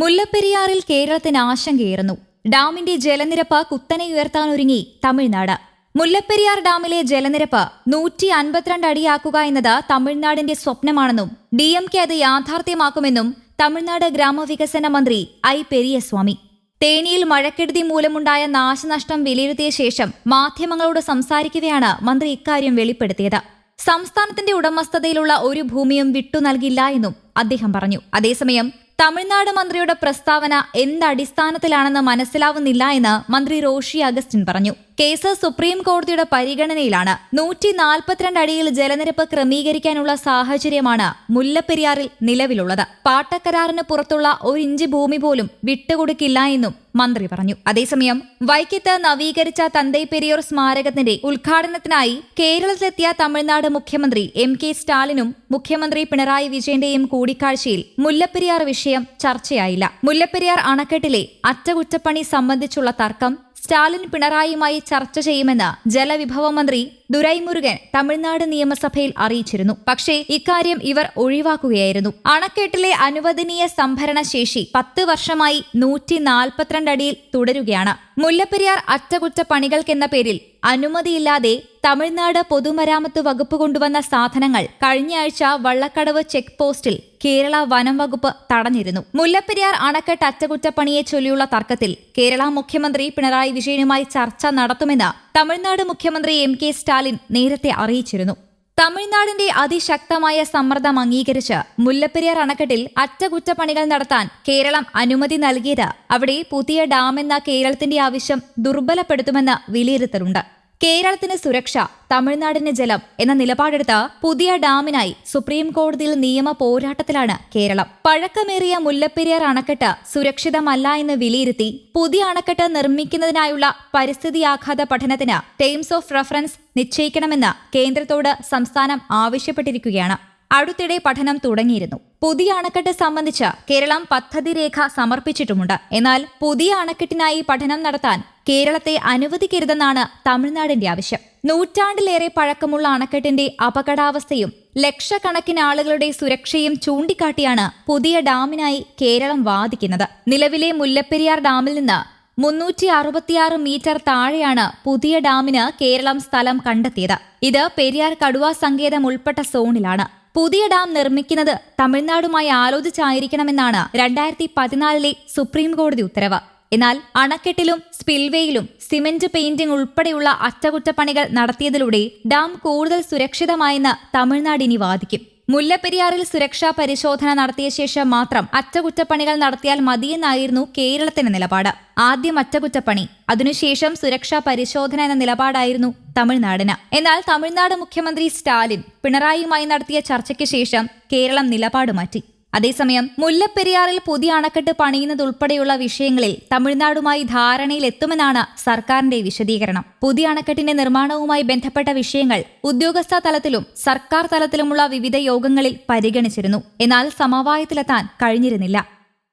മുല്ലപ്പെരിയാറിൽ കേരളത്തിന് ആശങ്കയേറുന്നു ഡാമിന്റെ ജലനിരപ്പ് കുത്തനെ ഉയർത്താനൊരുങ്ങി തമിഴ്നാട്. മുല്ലപ്പെരിയാർ ഡാമിലെ ജലനിരപ്പ് നൂറ്റി അൻപത്തിരണ്ട് അടിയാക്കുക എന്നത് തമിഴ്നാടിന്റെ സ്വപ്നമാണെന്നും ഡി എം കെ അത് യാഥാർത്ഥ്യമാക്കുമെന്നും തമിഴ്നാട് ഗ്രാമവികസന മന്ത്രി ഐ പെരിയസ്വാമി. തേനിയിൽ മഴക്കെടുതി മൂലമുണ്ടായ നാശനഷ്ടം വിലയിരുത്തിയ ശേഷം മാധ്യമങ്ങളോട് സംസാരിക്കവെയാണ് മന്ത്രി ഇക്കാര്യം വെളിപ്പെടുത്തിയത്. സംസ്ഥാനത്തിന്റെ ഉടമസ്ഥതയിലുള്ള ഒരു ഭൂമിയും വിട്ടു നൽകില്ല എന്നും അദ്ദേഹം പറഞ്ഞു. അതേസമയം തമിഴ്നാട് മന്ത്രിയുടെ പ്രസ്താവന എന്തടിസ്ഥാനത്തിലാണെന്ന് മനസ്സിലാവുന്നില്ല എന്ന് മന്ത്രി റോഷി അഗസ്റ്റിൻ പറഞ്ഞു. കേസ് സുപ്രീം കോടതിയുടെ പരിഗണനയിലാണ്. നൂറ്റി നാൽപ്പത്തിരണ്ട് അടിയിൽ ജലനിരപ്പ് ക്രമീകരിക്കാനുള്ള സാഹചര്യമാണ് മുല്ലപ്പെരിയാറിൽ നിലവിലുള്ളത്. പാട്ടക്കരാറിന് പുറത്തുള്ള ഒരു ഇഞ്ച് ഭൂമി പോലും വിട്ടുകൊടുക്കില്ല എന്നും മന്ത്രി പറഞ്ഞു. അതേസമയം വൈക്കത്ത് നവീകരിച്ച തന്തൈ സ്മാരകത്തിന്റെ ഉദ്ഘാടനത്തിനായി കേരളത്തിലെത്തിയ തമിഴ്നാട് മുഖ്യമന്ത്രി എം കെ സ്റ്റാലിനും മുഖ്യമന്ത്രി പിണറായി വിജയന്റെയും കൂടിക്കാഴ്ചയിൽ മുല്ലപ്പെരിയാർ വിഷയം ചർച്ചയായില്ല. മുല്ലപ്പെരിയാർ അണക്കെട്ടിലെ അറ്റകുറ്റപ്പണി സംബന്ധിച്ചുള്ള തർക്കം സ്റ്റാലിൻ പിണറായിയുമായി ചർച്ച ചെയ്യുമെന്ന് ജലവിഭവ മന്ത്രി ദുരൈമുരുകൻ തമിഴ്നാട് നിയമസഭയിൽ അറിയിച്ചിരുന്നു. പക്ഷേ ഇക്കാര്യം ഇവർ ഒഴിവാക്കുകയായിരുന്നു. അണക്കെട്ടിലെ അനുവദനീയ സംഭരണ ശേഷി പത്ത് വർഷമായി നൂറ്റി നാൽപ്പത്തിരണ്ട് അടിയിൽ തുടരുകയാണ്. മുല്ലപ്പെരിയാർ അറ്റകുറ്റപ്പണികൾക്കെന്ന പേരിൽ അനുമതിയില്ലാതെ തമിഴ്നാട് പൊതുമരാമത്ത് വകുപ്പ് കൊണ്ടുവന്ന സാധനങ്ങൾ കഴിഞ്ഞയാഴ്ച വള്ളക്കടവ് ചെക്ക് പോസ്റ്റിൽ കേരള വനം വകുപ്പ് തടഞ്ഞിരുന്നു. മുല്ലപ്പെരിയാർ അണക്കെട്ട് അറ്റകുറ്റപ്പണിയെ ചൊല്ലിയുള്ള തർക്കത്തിൽ കേരള മുഖ്യമന്ത്രി പിണറായി വിജയനുമായി ചർച്ച നടത്തുമെന്ന് തമിഴ്നാട് മുഖ്യമന്ത്രി എം കെ സ്റ്റാലിൻ നേരത്തെ അറിയിച്ചിരുന്നു. തമിഴ്നാടിന്റെ അതിശക്തമായ സമ്മർദ്ദം അംഗീകരിച്ച് മുല്ലപ്പെരിയാർ അണക്കെട്ടിൽ അറ്റകുറ്റപ്പണികൾ നടത്താൻ കേരളം അനുമതി നൽകിയത് അവിടെ പുതിയ ഡാമെന്ന കേരളത്തിന്റെ ആവശ്യം ദുർബലപ്പെടുത്തുമെന്ന് വിലയിരുത്തലുണ്ട്. കേരളത്തിന് സുരക്ഷ തമിഴ്നാടിന് ജലം എന്ന നിലപാടെടുത്ത പുതിയ ഡാമിനായി സുപ്രീം കോടതിയിൽ നിയമ പോരാട്ടത്തിലാണ് കേരളം. പഴക്കമേറിയ മുല്ലപ്പെരിയാർ അണക്കെട്ട് സുരക്ഷിതമല്ല എന്ന് വിലയിരുത്തി പുതിയ അണക്കെട്ട് നിർമ്മിക്കുന്നതിനായുള്ള പരിസ്ഥിതി ആഘാത പഠനത്തിന് ടൈംസ് ഓഫ് റഫറൻസ് നിശ്ചയിക്കണമെന്ന് കേന്ദ്രത്തോട് സംസ്ഥാനം ആവശ്യപ്പെട്ടിരിക്കുകയാണ്. അടുത്തിടെ പഠനം തുടങ്ങിയിരുന്നു. പുതിയ അണക്കെട്ട് സംബന്ധിച്ച് കേരളം പദ്ധതി രേഖ സമർപ്പിച്ചിട്ടുമുണ്ട്. എന്നാൽ പുതിയ അണക്കെട്ടിനായി പഠനം നടത്താൻ കേരളത്തെ അനുവദിക്കരുതെന്നാണ് തമിഴ്നാടിന്റെ ആവശ്യം. നൂറ്റാണ്ടിലേറെ പഴക്കമുള്ള അണക്കെട്ടിന്റെ അപകടാവസ്ഥയും ലക്ഷക്കണക്കിന് ആളുകളുടെ സുരക്ഷയും ചൂണ്ടിക്കാട്ടിയാണ് പുതിയ ഡാമിനായി കേരളം വാദിക്കുന്നത്. നിലവിലെ മുല്ലപ്പെരിയാർ ഡാമിൽ നിന്ന് മുന്നൂറ്റി അറുപത്തിയാറ് മീറ്റർ താഴെയാണ് പുതിയ ഡാമിന് കേരളം സ്ഥലം കണ്ടെത്തിയത്. ഇത് പെരിയാർ കടുവ സങ്കേതം ഉൾപ്പെട്ട സോണിലാണ്. പുതിയ ഡാം നിർമ്മിക്കുന്നത് തമിഴ്നാടുമായി ആലോചിച്ചായിരിക്കണമെന്നാണ് രണ്ടായിരത്തി പതിനാലിലെ സുപ്രീം കോടതി ഉത്തരവ്. എന്നാൽ അണക്കെട്ടിലും സ്പിൽവേയിലും സിമന്റ് പെയിന്റിംഗ് ഉൾപ്പെടെയുള്ള അറ്റകുറ്റപ്പണികൾ നടത്തിയതിലൂടെ ഡാം കൂടുതൽ സുരക്ഷിതമായെന്ന് തമിഴ്നാട് ഇനി വാദിക്കും. മുല്ലപ്പെരിയാറിൽ സുരക്ഷാ പരിശോധന നടത്തിയ ശേഷം മാത്രം അറ്റകുറ്റപ്പണികൾ നടത്തിയാൽ മതിയെന്നായിരുന്നു കേരളത്തിന്റെ നിലപാട്. ആദ്യം അറ്റകുറ്റപ്പണി അതിനുശേഷം സുരക്ഷാ പരിശോധന എന്ന നിലപാടായിരുന്നു തമിഴ്നാടിന്. എന്നാൽ തമിഴ്നാട് മുഖ്യമന്ത്രി സ്റ്റാലിൻ പിണറായിയുമായി നടത്തിയ ചർച്ചയ്ക്ക് ശേഷം കേരളം നിലപാട് മാറ്റി. അതേസമയം മുല്ലപ്പെരിയാറിൽ പുതിയ അണക്കെട്ട് പണിയുന്നതുൾപ്പെടെയുള്ള വിഷയങ്ങളിൽ തമിഴ്നാടുമായി ധാരണയിലെത്തുമെന്നാണ് സർക്കാരിന്റെ വിശദീകരണം. പുതിയ അണക്കെട്ടിന്റെ നിർമ്മാണവുമായി ബന്ധപ്പെട്ട വിഷയങ്ങൾ ഉദ്യോഗസ്ഥ തലത്തിലും സർക്കാർ തലത്തിലുമുള്ള വിവിധ യോഗങ്ങളിൽ പരിഗണിച്ചിരുന്നു. എന്നാൽ സമവായത്തിലെത്താൻ കഴിഞ്ഞിരുന്നില്ല.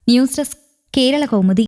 News desk Kerala Kaumudi